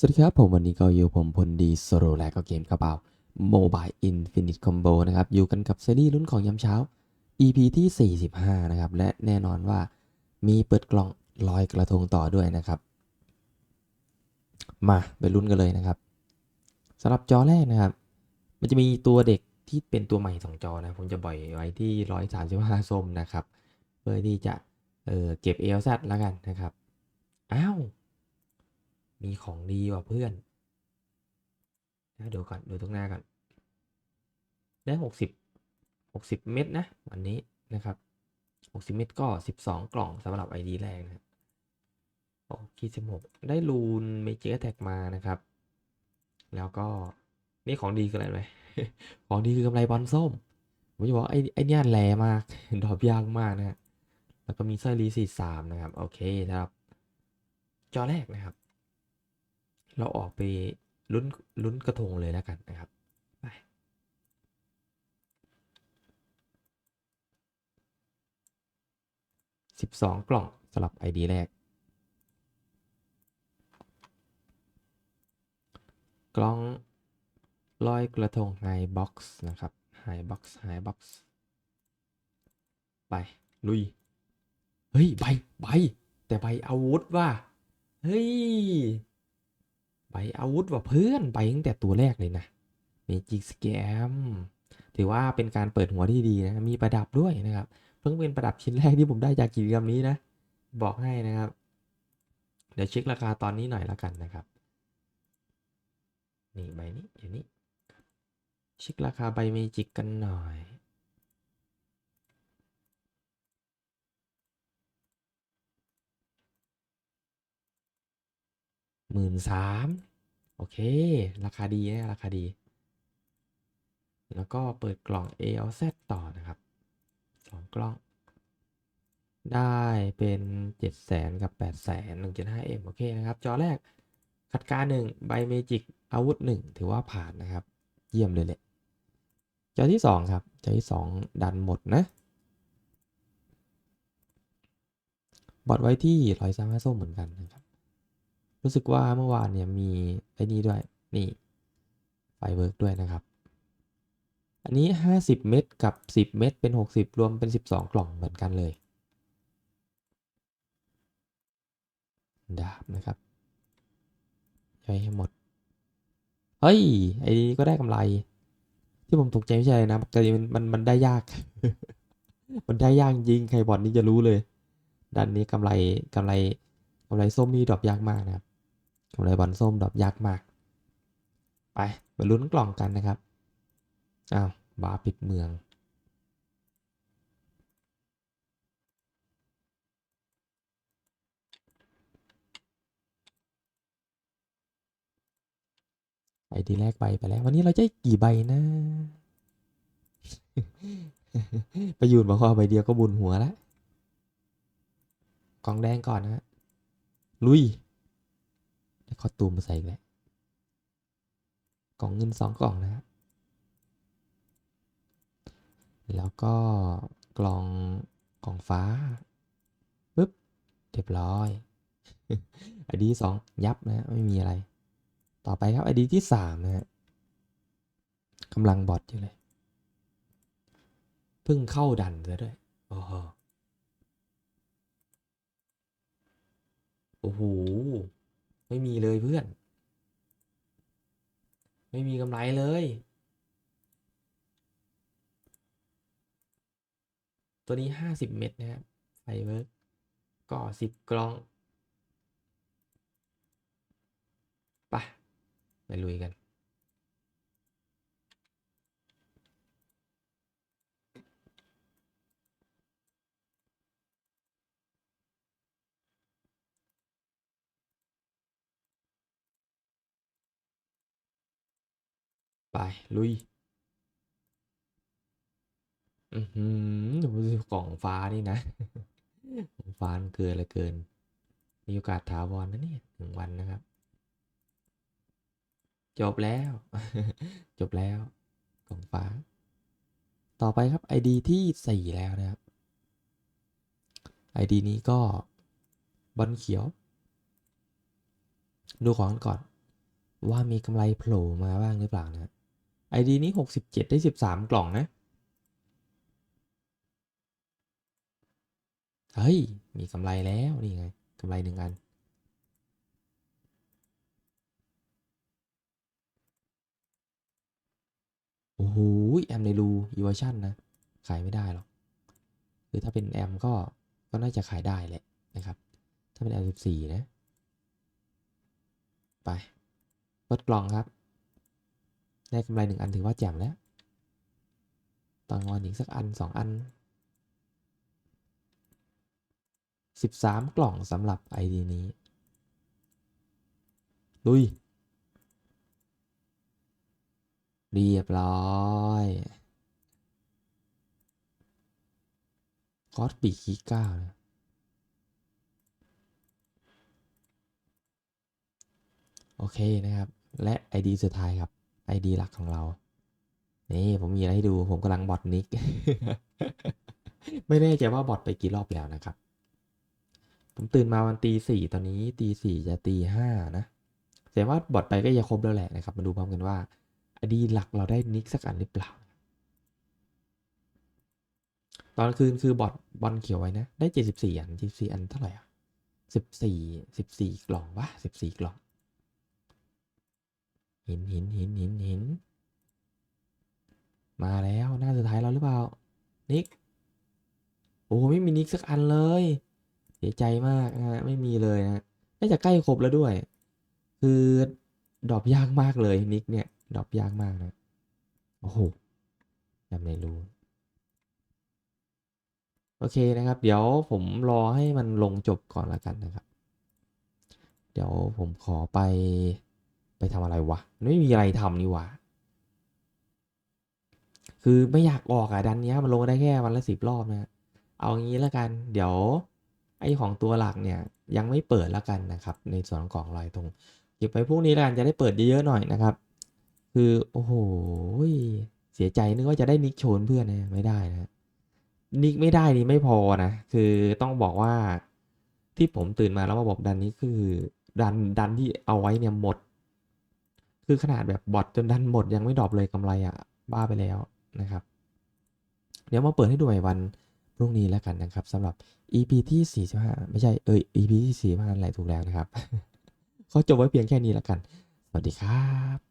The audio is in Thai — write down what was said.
สวัสดีครับ ผมวันนี้ก็อยู่ผมพลดีโซโลและก็เกมกระเป๋า Mobile Infinite Combo นะครับ อยู่กันกับซีรีส์ลุ้นของยามเช้า EP ที่ 45 นะครับ และแน่นอนว่ามีเปิดกล่องลอยกระทงต่อด้วยนะครับ มาไปลุ้นกันเลยนะครับสำหรับจอแรกนะครับ มันจะมีตัวเด็กที่เป็นตัวใหม่สองจอนะผมจะบ่อยไว้ที่ 135ส้มนะครับ เพื่อที่จะเออเก็บเอลซัดแล้วกันนะครับ อ้าว มีของดีว่ะเพื่อนนะดูก่อนดูตรงหน้าก่อน ได้หกสิบหกสิบเม็ดนะ วันนี้นะครับหกสิบเม็ดก็สิบสองกล่องสำหรับไอดีแรกนะโอ้คีสิบหกได้ลูนเมเจิกแท็กมานะครับ แล้วก็นี่ของดีคืออะไรไหมของดีคือกำไรบอลส้มผมจะบอกไอ้ไอ้นี่แรงมาก ดอกยากมากนะฮะแล้วก็มีสร้อยรีสี่สามนะครับ โอเคครับ จอแรกนะครับ เราออกไปลุ้นลุ้นกระทงเลยแล้วกันนะครับไปสิบสองกล่องสลับ ID แรก กล่องลอยกระทงไฮบ็อกซ์นะครับไฮบ็อกซ์ไฮบ็อกซ์ไป ลุย เฮ้ย ใบ ใบ แต่ใบอาวุธว่าเฮ้ย อาวุธว่ะเพื่อนใบตั้งแต่ตัวแรกเลยนะเมจิกสแกมถือว่าเป็นการเปิดหัวที่ดีนะ มีประดับด้วยนะครับ เพิ่งเป็นประดับชิ้นแรกที่ผมได้จากกิจกรรมนี้นะ บอกให้นะครับ เดี๋ยวเช็คราคาตอนนี้หน่อยละกันนะครับ นี่ใบนี้เดี๋ยวนี้เช็คราคาใบเมจิกกันหน่อยหมื่นสาม โอเค ราคาดีนะราคาดี แล้วก็เปิดกล่อง A L Z ต่อนะครับสองกล่อง ได้เป็นเจ็ดแสนกับแปดแสนหนึ่งจุดห้าเอ็มโอเคนะครับ จอแรกขัดการหนึ่งใบเมจิกอาวุธหนึ่งถือว่าผ่านนะครับ เยี่ยมเลยแหละจอที่สองครับ จอที่สองดันหมดนะ บอดไว้ที่ร้อยสามห้าส้มเหมือนกันนะครับ รู้สึกว่าเมื่อวานเนี่ยมีไอ้นี่ด้วยนี่ไฟเวิร์กด้วยนะครับ อันนี้ 50 เม็ดกับ 10 เม็ดเป็น 60 รวมเป็น 12 กล่องเหมือนกันเลยดาบนะครับย่อยให้หมด เฮ้ย ไอ้นี้ก็ได้กำไร ที่ผมตกใจไม่ใช่นะปกติมันมันมันได้ยาก มันได้ยากจริงใครบอดนี่จะรู้เลย ด้านนี้กำไรกำไรกำไรส้มนี่ดรอปยากมากนะครับ กำไรบอลส้มดรอปยากมาก ไปมาลุ้นกล่องกันนะครับ อ้าว บาปิดเมืองไอดีแรกใบไปแล้ว วันนี้เราจะกี่ใบนะไปยืนบอกว่าใบเดียวก็บุญหัวแล้วกล่องแดงก่อนนะลุย คอตูมมาใส่อีกแล้วกล่องเงินสองกล่องนะครับแล้วก็กล่องกล่องฟ้าปึ๊บเรียบร้อยไอดีสองยับนะฮะไม่มีอะไร ต่อไปครับไอดีที่สามนะฮะกำลังบอทอยู่เลยเพิ่งเข้าดันซะด้วยโอ้โห ไม่มีเลยเพื่อน ไม่มีกำไรเลย ตัวนี้ห้าสิบเม็ดนะครับไฟเวิร์กก็สิบกล้องไปะไปลุยกัน ไป ลุย อือหือดูสิกล่องฟ้านี่นะกล่องฟ้ามันเกินเหลยเกิน มีโอกาสถาวรนะเนี่ยหนึ่งวันนะครับ จบแล้ว จบแล้ว กล่องฟ้า ต่อไปครับ ID ที่สี่แล้วนะครับ ID นี้ก็บอลเขียว ดูของกันก่อนว่ามีกำไรโผล่มาบ้างหรือเปล่านะ ไอดีนี้หกสิบเจ็ดได้สิบสามกล่องนะ เฮ้ย มีกำไรแล้วนี่ไงกำไรหนึ่งอัน โอ้โหแอมในรูอีเวอชันนะ ขายไม่ได้หรอก หรือถ้าเป็นแอมก็ ก็น่าจะขายได้แหละนะครับ ถ้าเป็นแอมสิบสี่นะ ไปเปิดกล่องครับ ได้กำไรหนึ่งอันถือว่าแจ่มแล้วตอนวันอีกสักอันสองอันสิบสามกล่องสำหรับไอดีนี้ ลุย เรียบร้อยคอสปีคีเก้านะโอเคนะครับ และ ID สุดท้ายครับ ID หลักของเรา นี่ผมมีอะไรให้ดู ผมกำลังบอทนิก ไม่แน่ใจว่าบอทไปกี่รอบแล้วนะครับ ผมตื่นมาวันตีสี่ตอนนี้ตีสี่จะตีห้านะแสดงว่าบอทไปก็จะครบแล้วแหละนะครับ มาดูพร้อมกันว่าอดีหลักเราได้นิกสักอันหรือเปล่า ตอนคืนคือบอทบอลเขียวไว้นะ ได้เจ็ดสิบสี่อันเจ็ดสี่อันเท่าไหร่อะสิบสี่สิบสี่กล่องวะสิบสี่กล่อง หินหินหินหินหินมาแล้วหน้าสุดท้ายเราหรือเปล่า นิก โอ้ไม่มีนิกสักอันเลย เสียใจมากนะ ไม่มีเลยนะ น่าจะใกล้ครบแล้วด้วย คือดอปยากมากเลยนิกเนี่ย ดอปยากมากนะ โอ้โหจำในรู้ โอเคนะครับ เดี๋ยวผมรอให้มันลงจบก่อนละกันนะครับ เดี๋ยวผมขอไป ไปทำอะไรวะไม่มีอะไรทำนี่ว่าคือไม่อยากออกอะดันเนี้ยมันลงได้แค่วันละสิบรอบนะเอางี้ละกัน เดี๋ยว ไอของตัวหลักเนี่ยยังไม่เปิดละกันนะครับ ในส่วนของกล่องลอยตรงเก็บไปพวกนี้ละกันจะได้เปิดเยอะๆหน่อยนะครับ คือโอ้โหเสียใจนึกว่าจะได้นิกโชนเพื่อนนะไม่ได้นะนิกไม่ได้นี่ไม่พอนะคือต้องบอกว่าที่ผมตื่นมาแล้วมาบอกดันนี้คือ ดันดันที่เอาไว้เนี่ยหมด คือขนาดแบบบอทจนดันหมดยังไม่ดรอปเลยกำไรอะบ้าไปแล้วนะครับ เดี๋ยวมาเปิดให้ดูใหม่วันพรุ่งนี้แล้วกันนะครับสำหรับ EP ที่45ไม่ใช่เออ EP ที่45นั่นแหละถูกแล้วนะครับขอจบไว้เพียงแค่นี้แล้วกัน สวัสดีครับ